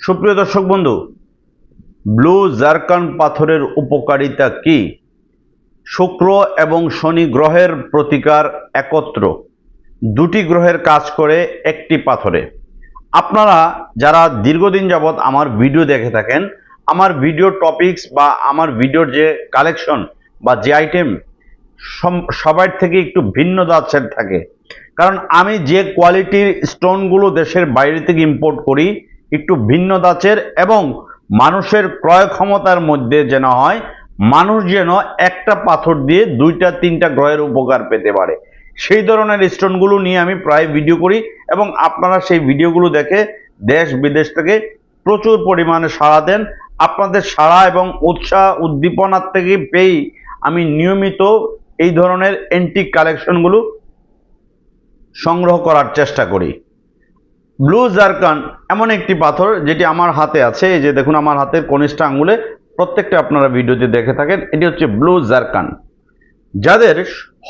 সুপ্রিয় দর্শক বন্ধু, ব্লু জারকান পাথরের উপকারিতা কি? শুক্র এবং শনি গ্রহের প্রতিকার একত্র। দুটি গ্রহের কাজ করে একটি পাথরে। আপনারা যারা দীর্ঘদিন যাবৎ আমার ভিডিও দেখে থাকেন, আমার ভিডিও টপিকস বা আমার ভিডিওর যে কালেকশন বা যে আইটেম সবার থেকে একটু ভিন্ন দাচ্ছের থাকে। কারণ আমি যে কোয়ালিটির স্টোনগুলো দেশের বাইরে থেকে ইম্পোর্ট করি একটু ভিন্ন দাচের এবং মানুষের ক্রয় ক্ষমতার মধ্যে যেন হয়, মানুষ যেন একটা পাথর দিয়ে দুইটা, তিনটা গ্রহের উপকার পেতে পারে। সেই ধরনের স্টোনগুলো নিয়ে আমি প্রায় ভিডিও করি এবং আপনারা সেই ভিডিওগুলো দেখে দেশ, বিদেশ থেকে প্রচুর পরিমাণে সাড়া দেন। আপনাদের সাড়া এবং উৎসাহ উদ্দীপনার থেকে পেয়েই আমি নিয়মিত এই ধরনের এন্টিক কালেকশনগুলো সংগ্রহ করার চেষ্টা করি। ব্লু জারকান এমন একটি পাথর যেটি আমার হাতে আছে। এই যে দেখুন, আমার হাতের কনিষ্ঠ আঙ্গুলে প্রত্যেকটা আপনারা ভিডিওতে দেখে থাকেন। এটি হচ্ছে ব্লু জারকান। যাদের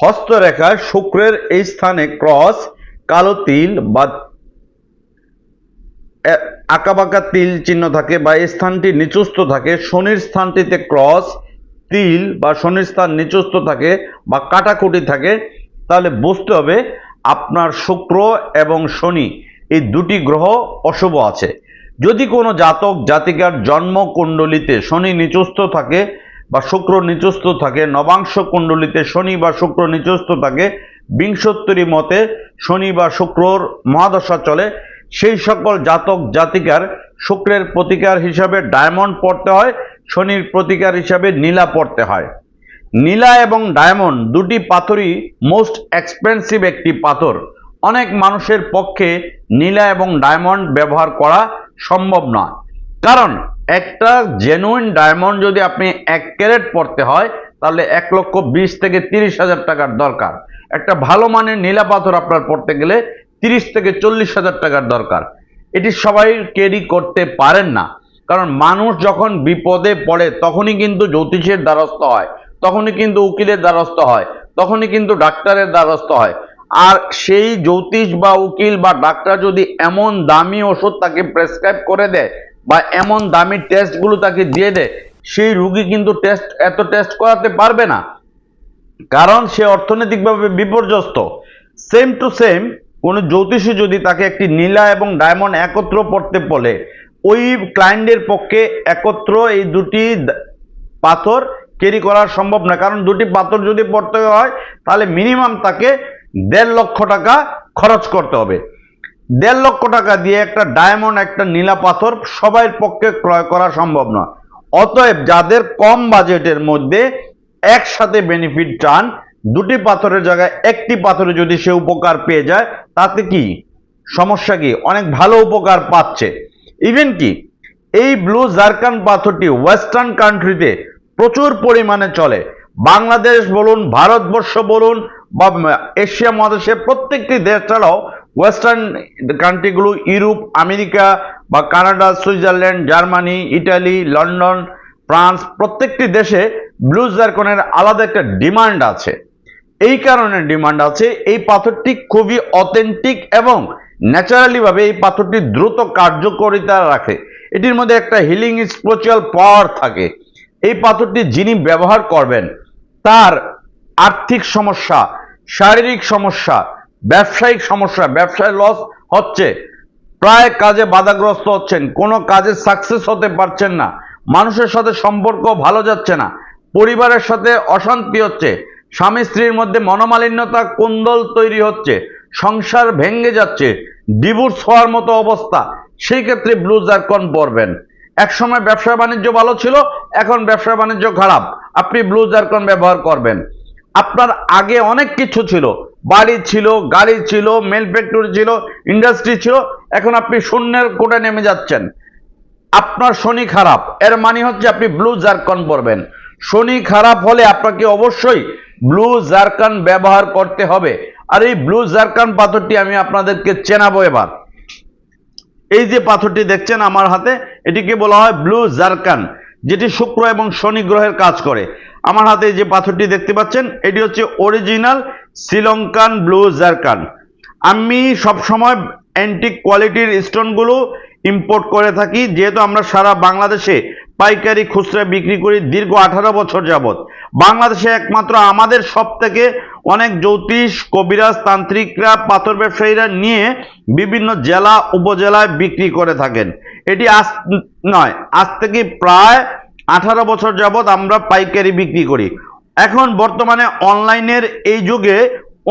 হস্তরেখায় শুক্রের এই স্থানে ক্রস, কালো তিল বা আঁকাবাঁকা তিল চিহ্ন থাকে বা এই স্থানটি নিচুস্থ থাকে, শনির স্থানটিতে ক্রস, তিল বা শনির স্থান নিচুস্থ থাকে বা কাটাকুটি থাকে, তাহলে বুঝতে হবে আপনার শুক্র এবং শনি এই দুটি গ্রহ অশুভ আছে। যদি কোনো জাতক, জাতিকার জন্ম কুণ্ডলিতে শনি নিচস্থ থাকে বা শুক্র নিচস্থ থাকে, নবাংশ কুণ্ডলিতে শনি বা শুক্র নিচস্থ থাকে, বিংশোত্তরী মতে শনি বা শুক্রর মহাদশা চলে, সেই সকল জাতক, জাতিকার শুক্রের প্রতিকার হিসাবে ডায়মন্ড পড়তে হয়, শনির প্রতিকার হিসাবে নীলা পড়তে হয়। নীলা এবং ডায়মন্ড দুটি পাথরই মোস্ট এক্সপেন্সিভ একটি পাথর। অনেক মানুষের পক্ষে নীলা এবং ডায়মন্ড ব্যবহার করা সম্ভব নয়। কারণ একটা জেনুইন ডায়মন্ড যদি আপনি এক ক্যারেট পড়তে হয়, তাহলে এক লক্ষ বিশ থেকে তিরিশ হাজার টাকার দরকার। একটা ভালো মানের নীলা পাথর আপনার পড়তে গেলে তিরিশ থেকে চল্লিশ হাজার টাকার দরকার। এটি সবাই ক্যারি করতে পারেন না। কারণ মানুষ যখন বিপদে পড়ে, তখনই কিন্তু জ্যোতিষের দ্বারস্থ হয়, তখনই কিন্তু উকিলের দ্বারস্থ হয়, তখনই কিন্তু ডাক্তারের দ্বারস্থ হয়। আর সেই জ্যোতিষ বা উকিল বা ডাক্তার যদি এমন দামি ওষুধ তাকে প্রেসক্রাইব করে দেয় বা এমন দামি টেস্টগুলো তাকে দিয়ে দেয়, সেই রুগী কিন্তু টেস্ট এত টেস্ট করাতে পারবে না। কারণ সে অর্থনৈতিকভাবে বিপর্যস্ত। সেম টু সেম কোনো জ্যোতিষী যদি তাকে একটি নীলা এবং ডায়মন্ড একত্র পড়তে বলে, ওই ক্লায়েন্টের পক্ষে একত্র এই দুটি পাথর ক্যারি করা সম্ভব না। কারণ দুটি পাথর যদি পড়তে হয়, তাহলে মিনিমাম তাকে দেড় লক্ষ টাকা খরচ করতে হবে। দেড় লক্ষ টাকা দিয়ে একটা ডায়মন্ড একটা নীলা পাথর সবাই পক্ষে ক্রয় করা সম্ভব নয়। অতএব যাদের কম বাজেটের মধ্যে একসাথে বেনিফিট চান, দুটি পাথরের জায়গায় একটি পাথরে যদি সে উপকার পেয়ে যায়, তাতে কি? সমস্যা কি? অনেক ভালো উপকার পাচ্ছে। ইভেন কি? এই ব্লু জারকান পাথরটি ওয়েস্টার্ন কান্ট্রিতে প্রচুর পরিমাণে চলে। বাংলাদেশ বলুন, ভারতবর্ষ বলুন বা এশিয়া মহাদেশের প্রত্যেকটি দেশ ছাড়াও ওয়েস্টার্ন কান্ট্রিগুলো ইউরোপ, আমেরিকা বা Canada, Switzerland, Germany, Italy, London, France প্রত্যেকটি দেশে ব্লু জারকনের আলাদা একটা ডিমান্ড আছে। এই কারণে ডিমান্ড আছে, এই পাথরটি খুবই অথেন্টিক এবং ন্যাচারালিভাবে এই পাথরটি দ্রুত কার্যকারিতা রাখে। এটির মধ্যে একটা হিলিং স্পিরিচুয়াল পাওয়ার থাকে। এই পাথরটি যিনি ব্যবহার করবেন, তার আর্থিক সমস্যা শারীরিক সমস্যা, ব্যবসায়িক সমস্যা, ব্যবসায় লস হচ্ছে। প্রায় কাজে বাধাগ্রস্ত হচ্ছেন, কোনো কাজে সাকসেস হতে পারছেন না। মানুষের সাথে সম্পর্ক ভালো যাচ্ছে না, পরিবারের সাথে অশান্তি হচ্ছে, স্বামী স্ত্রীর মধ্যে মনোমালিন্যতা কুন্দল তৈরি হচ্ছে, সংসার ভেঙে যাচ্ছে ডিভোর্স হওয়ার মতো অবস্থা, সেই ক্ষেত্রে ব্লু জারকন পরবেন। এক সময় ব্যবসা বাণিজ্য ভালো ছিল, এখন ব্যবসা বাণিজ্য খারাপ। আপনি ব্লু জারকন ব্যবহার করবেন। আপনার আগে অনেক কিছু ছিল। বাড়ি ছিল, গাড়ি ছিল মেল ফ্যাক্টরি ছিল ইন্ডাস্ট্রি ছিল, এখন আপনি শূন্যের কোটে নেমে যাচ্ছেন। আপনার শনি খারাপ, এর মানে হচ্ছে আপনি ব্লু জারকন পরবেন। শনি খারাপ হলে আপনাকে অবশ্যই ব্লু জারকান ব্যবহার করতে হবে। আর এই ব্লু জারকান পাথরটি আমি আপনাদেরকে চেনাবো এবার। এই যে পাথরটি দেখছেন আমার হাতে, এটিকে বলা হয় ব্লু জারকান যেটি শুক্র এবং শনি গ্রহের কাজ করে। আমার হাতে যে পাথরটি দেখতে পাচ্ছেন, এটি হচ্ছে অরিজিনাল শ্রীলঙ্কান ব্লু জারকান। আমি সবসময় অ্যান্টিক কোয়ালিটির স্টোনগুলো ইম্পোর্ট করে থাকি, যেহেতু আমরা সারা বাংলাদেশে পাইকারি খুচরা বিক্রি করি দীর্ঘ আঠারো বছর যাবত বাংলাদেশে একমাত্র আমাদের সব থেকে অনেক জ্যোতিষ, কবিরাজ, তান্ত্রিকরা, পাথর ব্যবসায়ীরা নিয়ে বিভিন্ন জেলা, উপজেলায় বিক্রি করে থাকেন। এটি আজ নয়, আজ থেকে প্রায় আঠারো বছর যাবৎ আমরা পাইকারি বিক্রি করি। এখন বর্তমানে অনলাইনের এই যুগে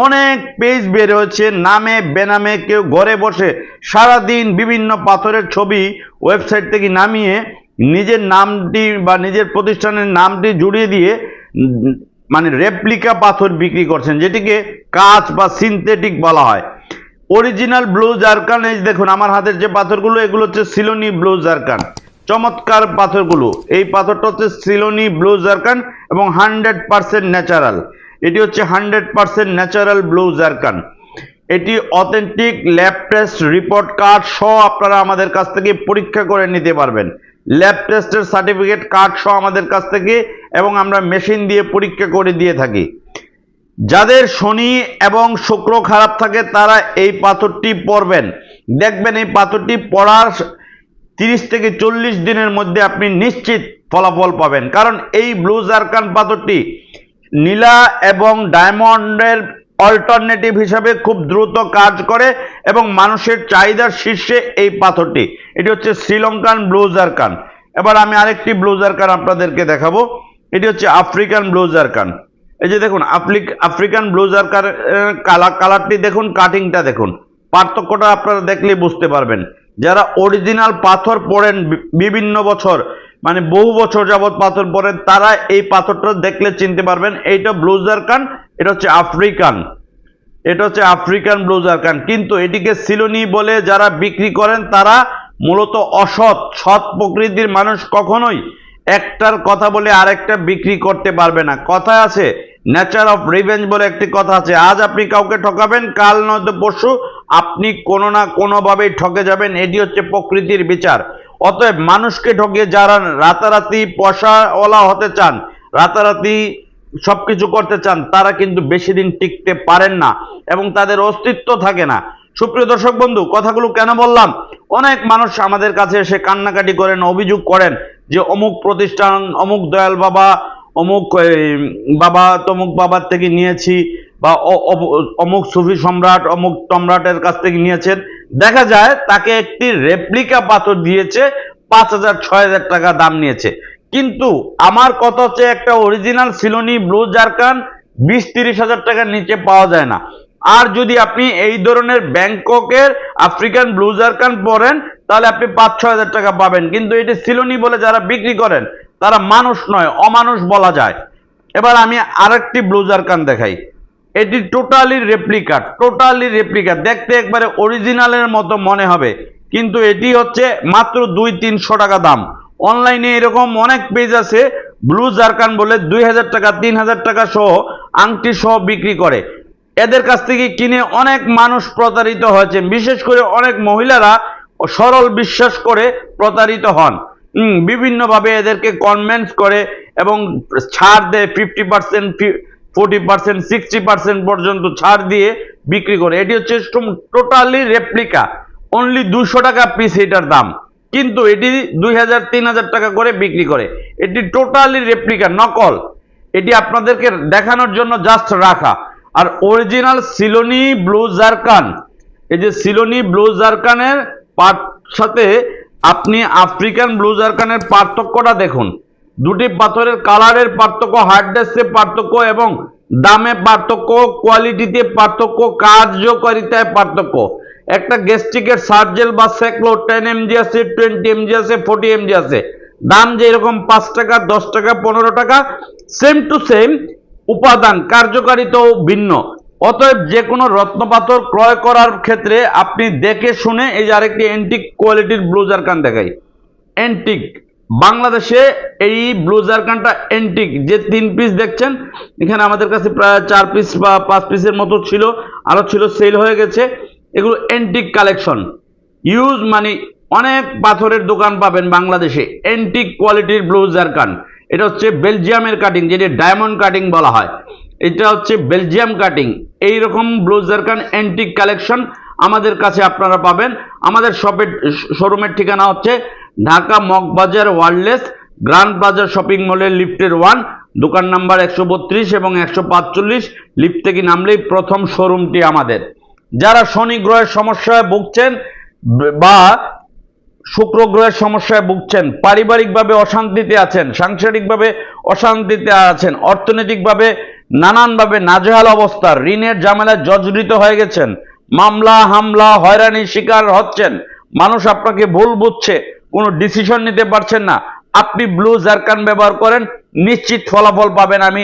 অনেক পেজ বের হয়েছে, নামে, বেনামে কেউ ঘরে বসে সারাদিন বিভিন্ন পাথরের ছবি ওয়েবসাইট থেকে নামিয়ে নিজের নামটি বা নিজের প্রতিষ্ঠানের নামটি জুড়িয়ে দিয়ে মানে রেপ্লিকা পাথর বিক্রি করছেন, যেটিকে কাঁচ বা সিনথেটিক বলা হয়। অরিজিনাল ব্লু জারকান এই দেখুন, আমার হাতের যে পাথরগুলো, এগুলো হচ্ছে সিলোনি ব্লু জারকান চমৎকার পাথরগুলো। এই পাথরটা হচ্ছে সিলোনি ব্লু জারকান এবং হান্ড্রেড পার্সেন্ট ন্যাচারাল। এটি হচ্ছে hundred percent natural blue zircon. এটি authentic lab test report card সহ আপনারা আমাদের কাছ থেকে পরীক্ষা করে নিতে পারবেন। ল্যাব টেস্টের সার্টিফিকেট কার্ড সহ আমাদের কাছ থেকে এবং আমরা মেশিন দিয়ে পরীক্ষা করে দিয়ে থাকি। যাদের শনি এবং শুক্র খারাপ থাকে তারা এই পাথরটি পরবেন। দেখবেন এই পাথরটি পড়ার তিরিশ থেকে চল্লিশ দিনের মধ্যে আপনি নিশ্চিত ফলাফল পাবেন। কারণ এই ব্লু জারকান পাথরটি নীলা এবং ডায়মন্ডের অল্টারনেটিভ হিসাবে খুব দ্রুত কাজ করে এবং মানুষের চাহিদার শীর্ষে এই পাথরটি। এটি হচ্ছে শ্রীলঙ্কান ব্লু জারকান। এবার আমি আরেকটি ব্লু জারকান আপনাদেরকে দেখাবো। এটি হচ্ছে আফ্রিকান ব্লু জারকান। এই যে দেখুন, আফ্রিক আফ্রিকান ব্লু জারকার কালার কালারটি দেখুন, কাটিংটা দেখুন। পার্থক্যটা আপনারা দেখলেই বুঝতে পারবেন। যারা অরিজিনাল পাথর পড়েন বিভিন্ন বছর মানে বহু বছর যাবৎ পাথর পড়েন, তারা এই পাথরটা দেখলে চিনতে পারবেন, এইটা ব্লু জারকান এটা হচ্ছে আফ্রিকান। এটা হচ্ছে আফ্রিকান ব্লু জারকান কিন্তু এটিকে সিলোনি বলে যারা বিক্রি করেন, তারা মূলত অসৎ, সৎ প্রকৃতির মানুষ কখনোই একটার কথা বলে আরেকটা বিক্রি করতে পারবে না। কথা আছে নেচার অফ রিভেঞ্জ বলে একটি কথা আছে, আজ আপনি কাউকে ঠকাবেন, কাল নয়তো পরশু আপনি কোনো না কোনোভাবেই ঠকে যাবেন, এটি হচ্ছে প্রকৃতির বিচার। অতএব মানুষকে ঠকিয়ে যারা রাতারাতি পয়সাওয়ালা হতে চান, রাতারাতি সব কিছু করতে চান, তারা কিন্তু বেশি দিন টিকতে পারেন না এবং তাদের অস্তিত্ব থাকে না। সুপ্রিয় দর্শক বন্ধু, কথাগুলো কেন বললাম? অনেক মানুষ আমাদের কাছে এসে কান্নাকাটি করেন, অভিযোগ করেন যে অমুক প্রতিষ্ঠান, অমুক দয়াল বাবা, অমুক বাবা, তমুক বাবার থেকে নিয়েছি বা অমুক সুফি সম্রাট, অমুক সম্রাটের কাছ থেকে নিয়েছেন। দেখা যায় তাকে একটি রেপ্লিকা পাথর দিয়েছে, পাঁচ হাজার, ছয় হাজার টাকা দাম নিয়েছে। কিন্তু আমার কথা হচ্ছে একটা অরিজিনাল সিলোনি ব্লু জারকান বিশ, তিরিশ হাজার টাকার নিচে পাওয়া যায় না। আর যদি আপনি এই ধরনের ব্যাংককের আফ্রিকান ব্লু জারকান পরেন, তাহলে আপনি পাঁচ, ছয় হাজার টাকা পাবেন। কিন্তু এটি সিলোনি বলে যারা বিক্রি করেন, তারা মানুষ নয়, অমানুষ বলা যায়। এবার আমি আরেকটি ব্লু জারকান দেখাই। এটি টোটালি রেপ্লিকা টোটালি রেপ্লিকা দেখতে একবারে অরিজিনালের মতো মনে হবে। কিন্তু এটি হচ্ছে মাত্র দুই তিনশো টাকা দাম। অনলাইনে এরকম অনেক পেজ আছে ব্লু জারকান বলে দুই হাজার টাকা, তিন হাজার টাকা সহ আংটি সহ বিক্রি করে। এদের কাছ থেকে কিনে অনেক মানুষ প্রতারিত হয়েছে। বিশেষ করে অনেক মহিলারা সরল বিশ্বাস করে প্রতারিত হন। বিভিন্নভাবে এদেরকে কনভেন্স করে এবং ছাড় দেয় fifty percent forty percent sixty percent পর্যন্ত ছাড় দিয়ে বিক্রি করে। এটি হচ্ছে টোটালি রেপ্লিকা অনলি দুশো টাকা পিস এটার দাম। কিন্তু এটি দুই হাজার, তিন হাজার টাকা করে বিক্রি করে। এটি টোটালি রেপ্লিকা নকল। এটি আপনাদেরকে দেখানোর জন্য জাস্ট রাখা। আর অরিজিনাল সিলোনি ব্লু জারকান। এই যে সিলোনি ব্লু জারকানের পার সাথে আপনি আফ্রিকান ব্লু জারকানের পার্থক্যটা দেখুন। দুটি পাথরের কালারের পার্থক্য হার্ডনেসে পার্থক্য এবং দামে পার্থক্য কোয়ালিটিতে পার্থক্য কার্যকারিতায় পার্থক্য। একটা গ্যাস্ট্রিকের সার্জেল বা সেকলো টেন এমজি আছে টোয়েন্টি এমজি আছে ফোর্টি এমজি আছে। দাম যে এরকম পাঁচ টাকা, দশ টাকা, পনেরো টাকা সেম টু সেম উপাদান, কার্যকারিতাও ভিন্ন। অতএব যে কোনো রত্নপাথর ক্রয় করার ক্ষেত্রে আপনি দেখে শুনে এই যে আরেকটি এন্টিক কোয়ালিটির ব্লুজার কান দেখাই। এন্টিক বাংলাদেশে এই ব্লুজার কানটা এন্টিক যে তিন পিস দেখছেন, এখানে আমাদের কাছে প্রায় চার পিস বা পাঁচ পিসের মতো ছিল আরও ছিল সেল হয়ে গেছে। এগুলো এন্টিক কালেকশন ইউজ মানে অনেক পাথরের দোকান পাবেন বাংলাদেশে। এন্টিক কোয়ালিটির ব্লুজার কান এটা হচ্ছে বেলজিয়ামের কাটিং যেটি ডায়মন্ড কাটিং বলা হয়। এটা হচ্ছে বেলজিয়াম কাটিং এই রকম ব্লুজার কান অ্যান্টিক কালেকশন আমাদের কাছে আপনারা পাবেন। আমাদের শপের শোরুমের ঠিকানা হচ্ছে Dhaka Moghbazar wireless grand plaza shopping মলের লিফটের ওয়ান, দোকান নাম্বার একশো বত্রিশ এবং একশো পাঁচচল্লিশ। লিফট থেকে নামলেই প্রথম শোরুমটি আমাদের। যারা শনি গ্রহের সমস্যায় ভুগছেন বা শুক্র গ্রহের সমস্যায় ভুগছেন, পারিবারিকভাবে অশান্তিতে আছেন, সাংসারিকভাবে অশান্তিতে আছেন, অর্থনৈতিকভাবে নানানভাবে নাজেহাল অবস্থা ঋণের ঝামেলায় জর্জরিত হয়ে গেছেন, মামলা, হামলা, হয়রানির শিকার হচ্ছেন, মানুষ আপনাকে ভুল বুঝছে কোনো ডিসিশন নিতে পারছেন না। আপনি ব্লু জারকান ব্যবহার করেন, নিশ্চিত ফলাফল পাবেন আমি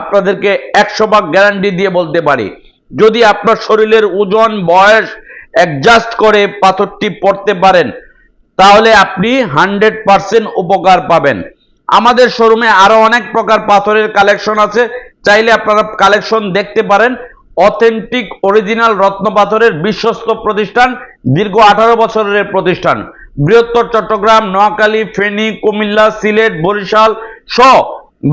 আপনাদেরকে একশো ভাগ গ্যারান্টি দিয়ে বলতে পারি। যদি আপনার শরীরের ওজন, বয়স অ্যাডজাস্ট করে পাথরটি পড়তে পারেন, তাহলে আপনি হান্ড্রেড পার্সেন্ট উপকার পাবেন। আমাদের শোরুমে আরও অনেক প্রকার পাথরের কালেকশন আছে। চাইলে আপনারা কালেকশন দেখতে পারেন। অথেন্টিক অরিজিনাল রত্ন পাথরের বিশ্বস্ত প্রতিষ্ঠান, দীর্ঘ আঠারো বছরের প্রতিষ্ঠান। বৃহত্তর চট্টগ্রাম, নোয়াখালী, ফেনী, কুমিল্লা, সিলেট, বরিশাল সহ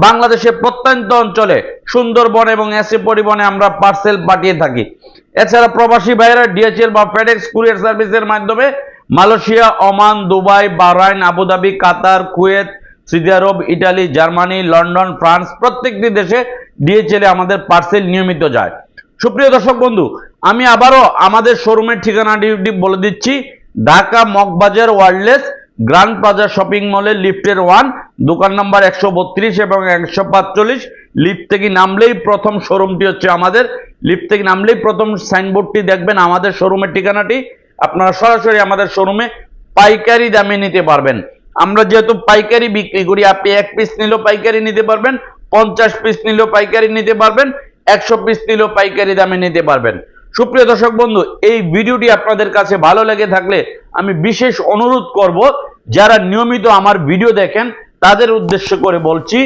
বাংলাদেশের প্রত্যন্ত অঞ্চলে সুন্দরবন এবং এসি পরিবহনে আমরা পার্সেল পাঠিয়ে থাকি। এছাড়া প্রবাসী ভাইয়েরা ডিএচএল বা ফেডেক্স কুরিয়ার সার্ভিসের মাধ্যমে Malaysia, Oman, Dubai, Bahrain, Abu Dhabi, Qatar, Kuwait, Saudi Arab, Italy, Germany, London, France প্রত্যেকটি দেশে ডিএচএল এ আমাদের পার্সেল নিয়মিত যায়। সুপ্রিয় দর্শক বন্ধু, আমি আবারও আমাদের শোরুমের ঠিকানাটি বলে দিচ্ছি। Dhaka Moghbazar wireless grand plaza shopping মলের লিফটের ওয়ান, দোকান নাম্বার একশো বত্রিশ এবং একশো পাঁচচল্লিশ। লিফট থেকে নামলেই প্রথম শোরুমটি হচ্ছে আমাদের। লিফট থেকে নামলেই প্রথম সাইনবোর্ডটি দেখবেন আমাদের শোরুমের ঠিকানাটি। আপনারা সরাসরি আমাদের শোরুমে পাইকারি দামে নিতে পারবেন। আমরা যেহেতু পাইকারি বিক্রি করি, আপনি এক পিস নিলেও পাইকারি নিতে পারবেন, পঞ্চাশ পিস নিলেও পাইকারি নিতে পারবেন, একশো পিস নিলেও পাইকারি দামে নিতে পারবেন। সুপ্রিয় দর্শক বন্ধু, এই ভিডিওটি আপনাদের কাছে ভালো লেগে থাকলে আমি বিশেষ অনুরোধ করব, যারা নিয়মিত আমার ভিডিও দেখেন, তাদের উদ্দেশ্য করে বলছি,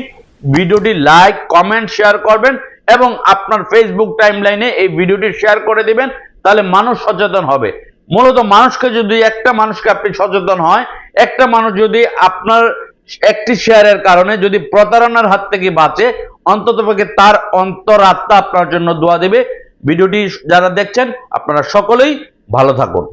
ভিডিওটি লাইক কমেন্ট শেয়ার করবেন এবং আপনার ফেসবুক টাইমলাইনে এই ভিডিওটি শেয়ার করে দিবেন, তাহলে মানুষ সচেতন হবে। মূলত মানুষকে যদি একটা মানুষকে আপনি সচেতন হয়, একটা মানুষ যদি আপনার একটি শেয়ারের কারণে যদি প্রতারণার হাত থেকে বাঁচে, অন্ততপক্ষে তার অন্তরাত্মা আপনার জন্য দোয়া দেবে। ভিডিওটি যারা দেখছেন আপনারা সকলেই ভালো থাকুন।